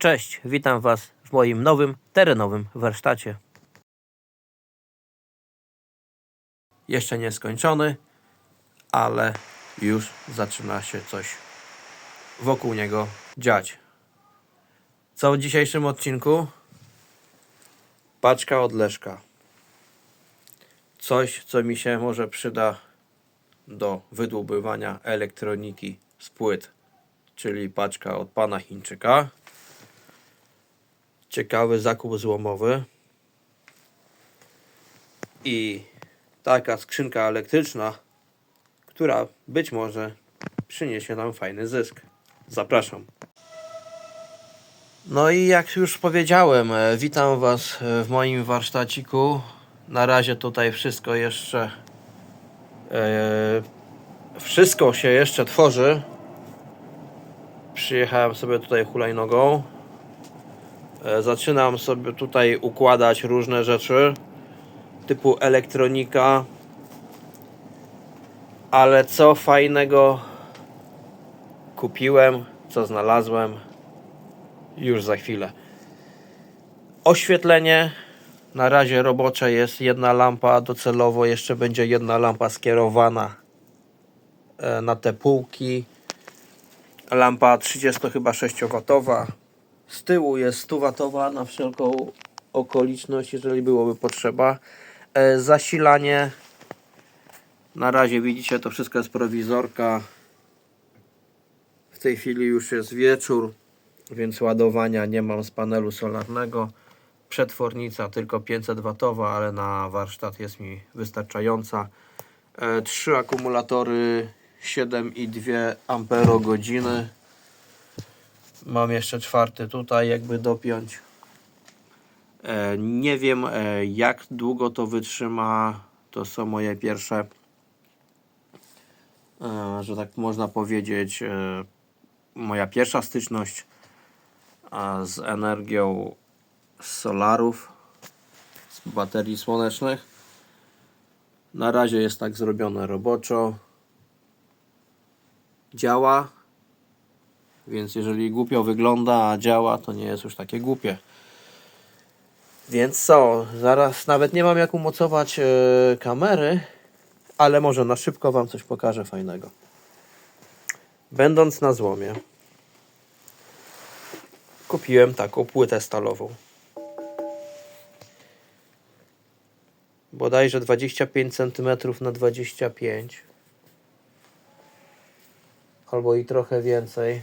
Cześć, witam Was w moim nowym terenowym warsztacie. Jeszcze nie skończony, ale już zaczyna się coś wokół niego dziać. Co w dzisiejszym odcinku? Paczka od Leszka. Coś, co mi się może przyda do wydłubywania elektroniki z płyt, czyli paczka od pana Chińczyka. Ciekawy zakup złomowy. I taka skrzynka elektryczna, która być może przyniesie nam fajny zysk. Zapraszam. No i jak już powiedziałem, e, witam Was e, w moim warsztaciku. Na razie tutaj wszystko jeszcze e, wszystko się jeszcze tworzy. Przyjechałem sobie tutaj hulajnogą. E, Zaczynam sobie tutaj układać różne rzeczy typu elektronika. Ale co fajnego kupiłem, co znalazłem już za chwilę. Oświetlenie na razie robocze jest jedna lampa, docelowo jeszcze będzie jedna lampa skierowana e, na te półki. Lampa 30 chyba 6 watowa. Z tyłu jest 100 watowa na wszelką okoliczność, jeżeli byłoby potrzeba. E, Zasilanie na razie widzicie to wszystko jest prowizorka. W tej chwili już jest wieczór, więc ładowania nie mam z panelu solarnego. Przetwornica tylko 500 watowa, ale na warsztat jest mi wystarczająca. E, Trzy akumulatory 7,2 amperogodziny. Mam jeszcze czwarty tutaj, jakby dopiąć. E, Nie wiem, e, jak długo to wytrzyma. To są moje pierwsze, e, że tak można powiedzieć, e, moja pierwsza styczność a, z energią z solarów, z baterii słonecznych. Na razie jest tak zrobione roboczo. Działa, więc jeżeli głupio wygląda, a działa, to nie jest już takie głupie. Więc co, zaraz nawet nie mam jak umocować e, kamery, ale może na szybko Wam coś pokażę fajnego. Będąc na złomie, kupiłem taką płytę stalową. Bodajże 25 cm na 25 albo i trochę więcej.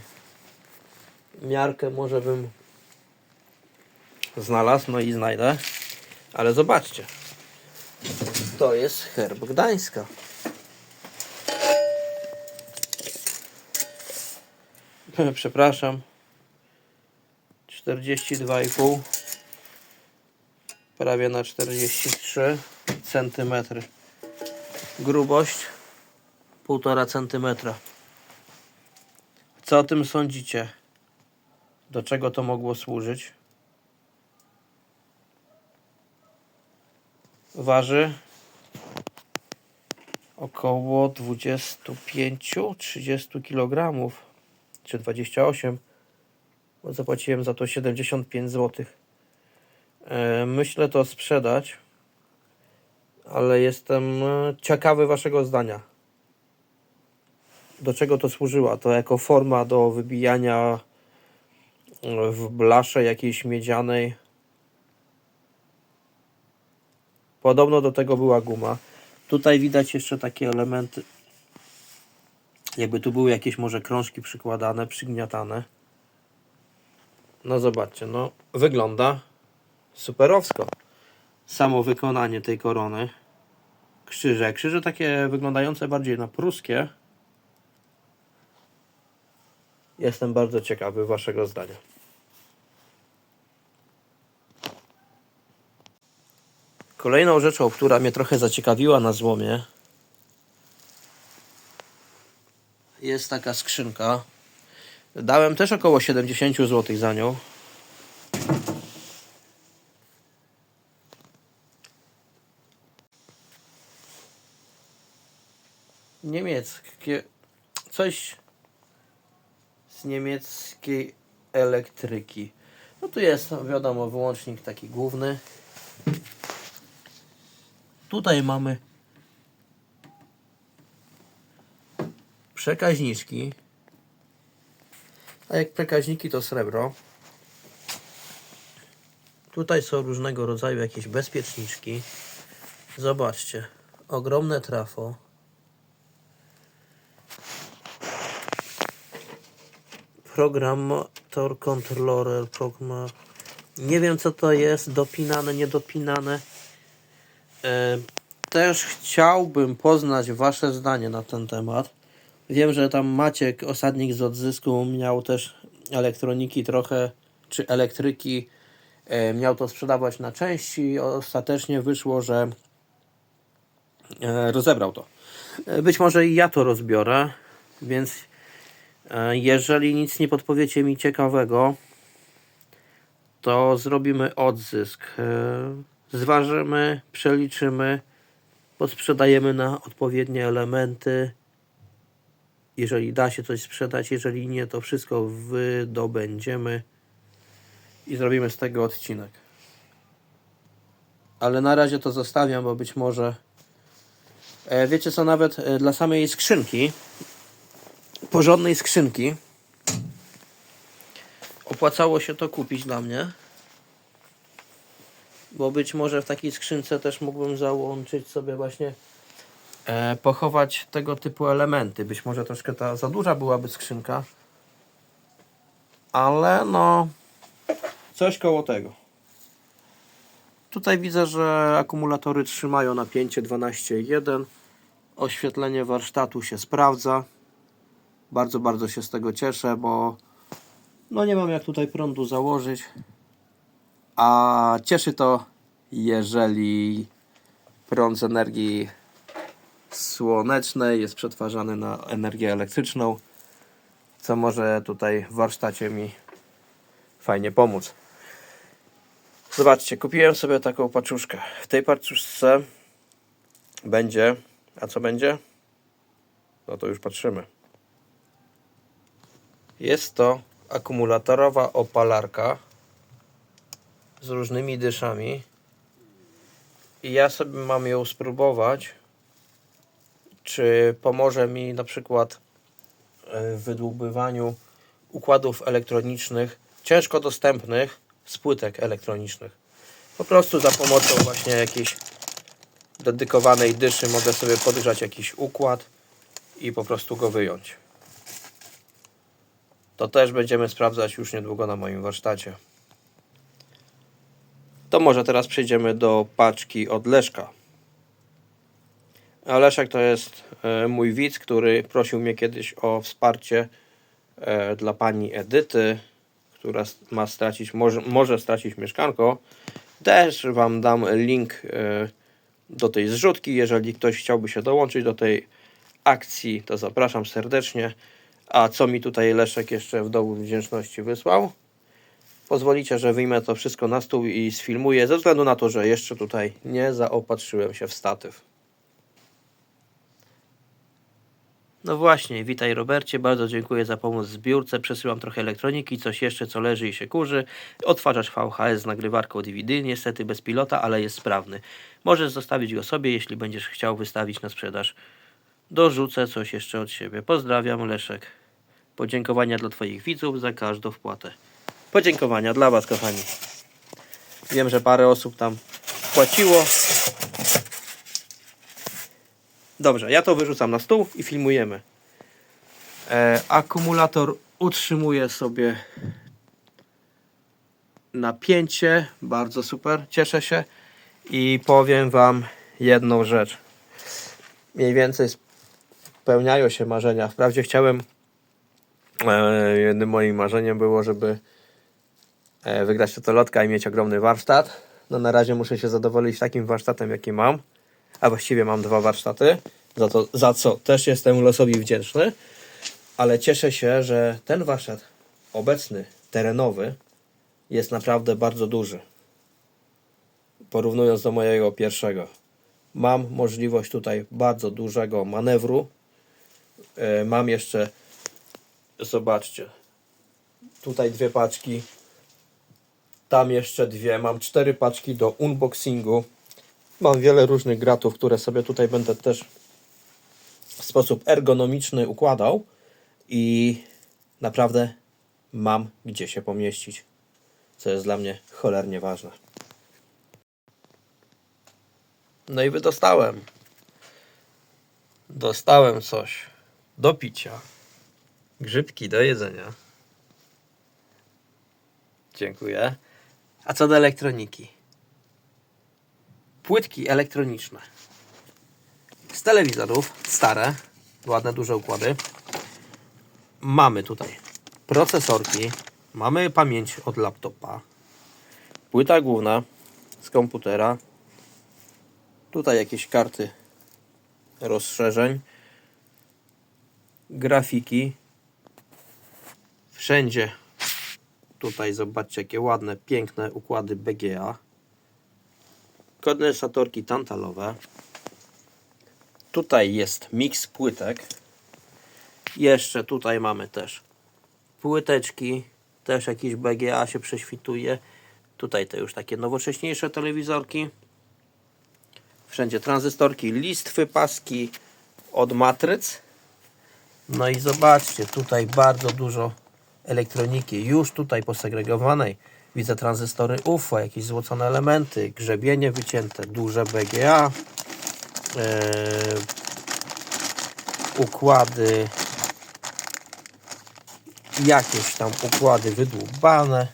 Miarkę może bym znalazł, no i znajdę. Ale zobaczcie. To jest herb Gdańska. Przepraszam. 42,5 prawie na 43 cm grubość 1,5 cm co o tym sądzicie do czego to mogło służyć waży około 25-30 kg czy 28 bo zapłaciłem za to 75 zł. E, Myślę to sprzedać, ale jestem e, ciekawy Waszego zdania. Do czego to służyła? To jako forma do wybijania w blasze jakiejś miedzianej. Podobno do tego była guma. Tutaj widać jeszcze takie elementy. Jakby tu były jakieś może krążki przykładane, przygniatane. No zobaczcie, no wygląda superowsko. Samo wykonanie tej korony. Krzyże, krzyże takie wyglądające bardziej na pruskie. Jestem bardzo ciekawy waszego zdania. Kolejną rzeczą, która mnie trochę zaciekawiła na złomie jest taka skrzynka Dałem też około 70 zł za nią. Niemieckie. Coś z niemieckiej elektryki. No tu jest, wiadomo, wyłącznik taki główny. Tutaj mamy przekaźniczki. A jak przekaźniki to srebro. Tutaj są różnego rodzaju jakieś bezpieczniczki. Zobaczcie, ogromne trafo. Programator, controller, program... Nie wiem co to jest, dopinane, niedopinane. E, też chciałbym poznać Wasze zdanie na ten temat. Wiem, że tam Maciek, osadnik z odzysku, miał też elektroniki trochę, czy elektryki. E, miał to sprzedawać na części. Ostatecznie wyszło, że e, rozebrał to. Być może i ja to rozbiorę, więc jeżeli nic nie podpowiecie mi ciekawego, to zrobimy odzysk. Zważymy, przeliczymy, posprzedajemy na odpowiednie elementy. Jeżeli da się coś sprzedać, jeżeli nie, to wszystko wydobędziemy i zrobimy z tego odcinek. Ale na razie to zostawiam, bo być może e, wiecie co, nawet e, dla samej skrzynki, porządnej skrzynki, opłacało się to kupić dla mnie. Bo być może w takiej skrzynce też mógłbym załączyć sobie właśnie e, pochować tego typu elementy. Być może troszkę ta za duża byłaby skrzynka. Ale no coś koło tego. Tutaj widzę, że akumulatory trzymają napięcie 12,1. Oświetlenie warsztatu się sprawdza. Bardzo, bardzo się z tego cieszę, bo no nie mam jak tutaj prądu założyć. A cieszy to, jeżeli prąd z energii słonecznej jest przetwarzany na energię elektryczną, co może tutaj w warsztacie mi fajnie pomóc. Zobaczcie, kupiłem sobie taką paczuszkę. W tej paczuszce będzie, a co będzie? No to już patrzymy. Jest to akumulatorowa opalarka z różnymi dyszami. I ja sobie mam ją spróbować czy pomoże mi na przykład e, w wydłubywaniu układów elektronicznych ciężko dostępnych z płytek elektronicznych. Po prostu za pomocą właśnie jakiejś dedykowanej dyszy mogę sobie podgrzać jakiś układ i po prostu go wyjąć. To też będziemy sprawdzać już niedługo na moim warsztacie. To może teraz przejdziemy do paczki od Leszka. Leszek to jest e, mój widz, który prosił mnie kiedyś o wsparcie e, dla pani Edyty, która ma stracić, może, może stracić mieszkanko. Też Wam dam link e, do tej zrzutki. Jeżeli ktoś chciałby się dołączyć do tej akcji, to zapraszam serdecznie. A co mi tutaj Leszek jeszcze w dołu wdzięczności wysłał? Pozwolicie, że wyjmę to wszystko na stół i sfilmuję, ze względu na to, że jeszcze tutaj nie zaopatrzyłem się w statyw. No właśnie, witaj Robercie, bardzo dziękuję za pomoc w zbiórce. Przesyłam trochę elektroniki, coś jeszcze co leży i się kurzy. Odtwarzacz VHS z nagrywarką DVD, niestety bez pilota, ale jest sprawny. Możesz zostawić go sobie, jeśli będziesz chciał wystawić na sprzedaż. Dorzucę coś jeszcze od siebie. Pozdrawiam, Leszek. Podziękowania dla Twoich widzów za każdą wpłatę. Podziękowania dla Was, kochani. Wiem, że parę osób tam płaciło. Dobrze, ja to wyrzucam na stół i filmujemy. E, akumulator utrzymuje sobie napięcie. Bardzo super, cieszę się. I powiem Wam jedną rzecz. Mniej więcej spełniają się marzenia. Wprawdzie chciałem, e, jednym moim marzeniem było, żeby wygrać totolotka i mieć ogromny warsztat. No na razie muszę się zadowolić takim warsztatem, jaki mam. A właściwie mam dwa warsztaty, za, to, za co też jestem losowi wdzięczny. Ale cieszę się, że ten warsztat obecny, terenowy, jest naprawdę bardzo duży. Porównując do mojego pierwszego. Mam możliwość tutaj bardzo dużego manewru. E, Mam jeszcze, zobaczcie, tutaj dwie paczki Tam jeszcze dwie. Mam cztery paczki do unboxingu. Mam wiele różnych gratów, które sobie tutaj będę też w sposób ergonomiczny układał. I naprawdę mam gdzie się pomieścić. Co jest dla mnie cholernie ważne. No i wydostałem. Dostałem coś do picia. Grzybki do jedzenia. Dziękuję. A co do elektroniki? Płytki elektroniczne. Z telewizorów, stare, ładne, duże układy. Mamy tutaj procesorki, mamy pamięć od laptopa, płyta główna z komputera, tutaj jakieś karty rozszerzeń, grafiki, wszędzie tutaj zobaczcie jakie ładne, piękne układy BGA, kondensatorki tantalowe, tutaj jest miks płytek, jeszcze tutaj mamy też płyteczki, też jakiś BGA się prześwituje. Tutaj te już takie nowocześniejsze telewizorki. Wszędzie tranzystorki, listwy, paski od matryc. No i zobaczcie, tutaj bardzo dużo elektroniki, już tutaj posegregowanej. Widzę tranzystory UFO, jakieś złocone elementy, grzebienie wycięte, duże BGA, e, układy jakieś tam układy wydłubane.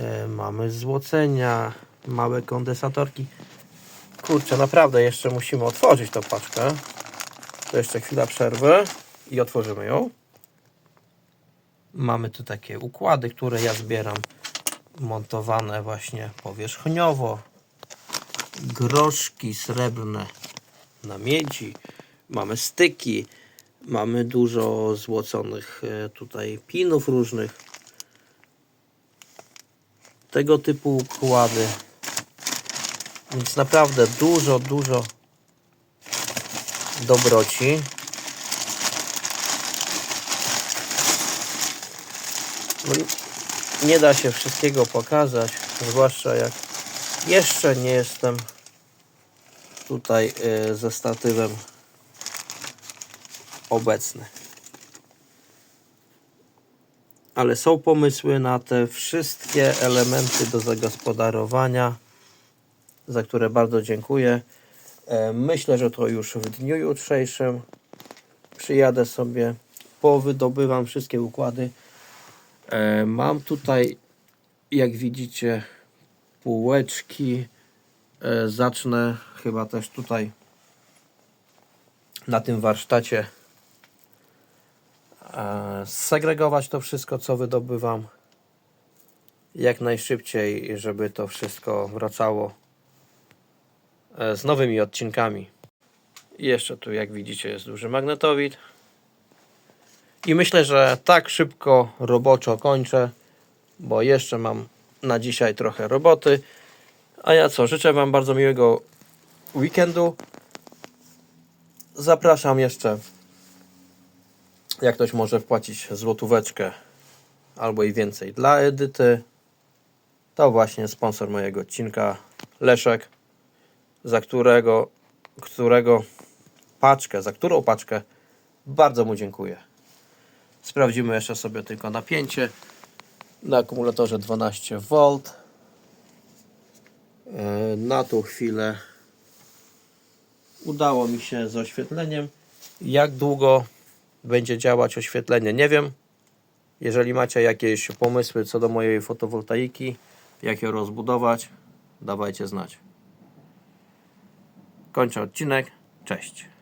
E, mamy złocenia, małe kondensatorki. Kurczę, naprawdę jeszcze musimy otworzyć tą paczkę. To jeszcze chwila przerwy i otworzymy ją. Mamy tu takie układy, które ja zbieram montowane właśnie powierzchniowo. Groszki srebrne na miedzi. Mamy styki. Mamy dużo złoconych e, tutaj pinów różnych. Tego typu układy. Więc naprawdę dużo, dużo dobroci. Nie da się wszystkiego pokazać, zwłaszcza jak jeszcze nie jestem tutaj e, ze statywem obecny. Ale są pomysły na te wszystkie elementy do zagospodarowania, za które bardzo dziękuję. E, Myślę, że to już w dniu jutrzejszym przyjadę sobie, powydobywam wszystkie układy. E, Mam tutaj, jak widzicie, półeczki. E, Zacznę chyba też tutaj na tym warsztacie e, segregować to wszystko, co wydobywam jak najszybciej, żeby to wszystko wracało z nowymi odcinkami. Jeszcze tu, jak widzicie, jest duży magnetowid. I myślę, że tak szybko roboczo kończę, bo jeszcze mam na dzisiaj trochę roboty. A ja co, życzę Wam bardzo miłego weekendu. Zapraszam jeszcze, jak ktoś może wpłacić złotóweczkę albo i więcej dla Edyty. To właśnie sponsor mojego odcinka, Leszek, za którego, którego paczkę, za którą paczkę bardzo mu dziękuję. Sprawdzimy jeszcze sobie tylko napięcie na akumulatorze 12V. E, Na tą chwilę udało mi się z oświetleniem. Jak długo będzie działać oświetlenie, nie wiem. Jeżeli macie jakieś pomysły co do mojej fotowoltaiki, jak ją rozbudować, dawajcie znać. Kończę odcinek. Cześć.